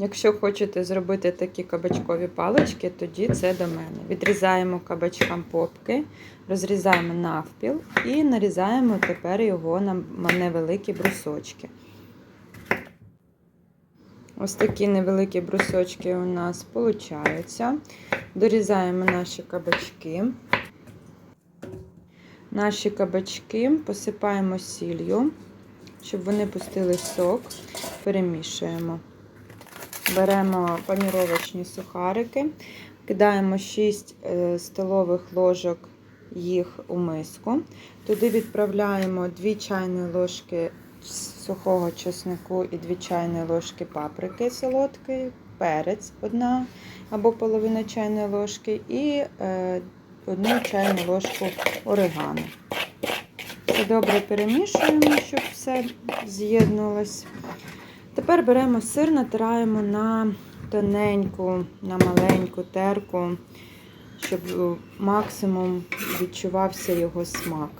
Якщо хочете зробити такі кабачкові палички, тоді це до мене. Відрізаємо кабачкам попки, розрізаємо навпіл і нарізаємо тепер його на невеликі брусочки. Ось такі невеликі брусочки у нас получаються. Дорізаємо наші кабачки. Наші кабачки посипаємо сіллю, щоб вони пустили сок, перемішуємо. Беремо паніровочні сухарики, кидаємо 6 е, столових ложок їх у миску. Туди відправляємо 2 чайні ложки сухого чеснику і 2 чайні ложки паприки солодкої, перець одна або половина чайної ложки і е, одну чайну ложку орегано. Це добре перемішуємо, щоб все з'єднувалось. Тепер беремо сир, натираємо на тоненьку, на маленьку терку, щоб максимум відчувався його смак.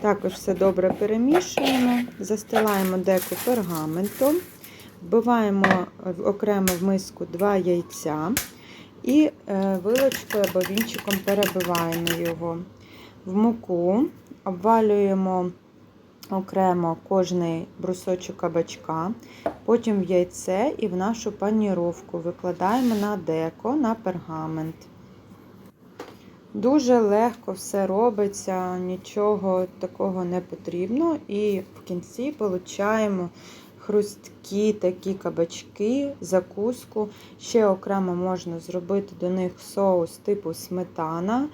Також все добре перемішуємо, застилаємо деку пергаментом, вбиваємо окремо в миску 2 яйця і вилочкою або вінчиком перебиваємо його в муку, обвалюємо окремо кожний брусочок кабачка, потім в яйце і в нашу паніровку викладаємо на деко, на пергамент. Дуже легко все робиться, нічого такого не потрібно. І в кінці отримуємо хрусткі такі кабачки, закуску. Ще окремо можна зробити до них соус типу сметана.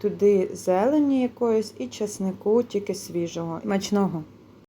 Туди зелені якоїсь і чеснику, тільки свіжого. Смачного.